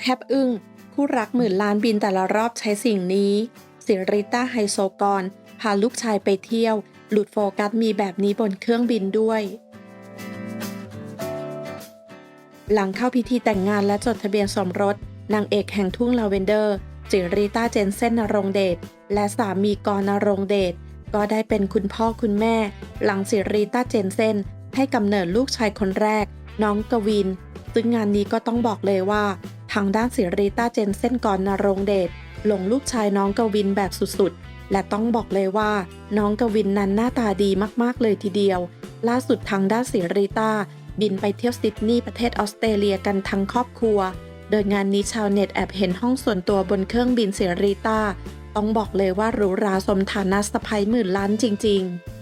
แทบอึ้งคู่รักหมื่นล้านบินแต่ละรอบใช้สิ่งนี้ สิริต้าไฮโซกร พาลูกชายไปเที่ยว หลุดโฟกัสมีแบบนี้บนเครื่องบินด้วย หลังเข้าพิธีแต่งงานและจดทะเบียนสมรส นางเอกแห่งทุ่งลาเวนเดอร์ จิริต้าเจนเซนนรงเดชและสามีกรนรงเดช ก็ได้เป็นคุณพ่อคุณแม่ หลังสิริต้าเจนเซนให้กำเนิดลูกชายคนแรก น้องกวิน ซึ่งงานนี้ก็ต้องบอกเลยว่า ทางด้านสิริต้าเจนเซนกรนนรงเดชหลงลูกชายน้องกวินแบบสุดๆ และต้องบอกเลยว่า น้องกวินนั้นหน้าตาดีมากๆเลยทีเดียว ล่าสุดทางด้านสิริต้าบินไปเที่ยวซิดนีย์ประเทศออสเตรเลียกันทั้งครอบครัว โดยงานนี้ชาวเน็ตแอบเห็นห้องส่วนตัวบนเครื่องบินเสรีต้าต้องบอกเลยว่าหรูหราสมฐานะสะพายหมื่นล้านจริง ๆ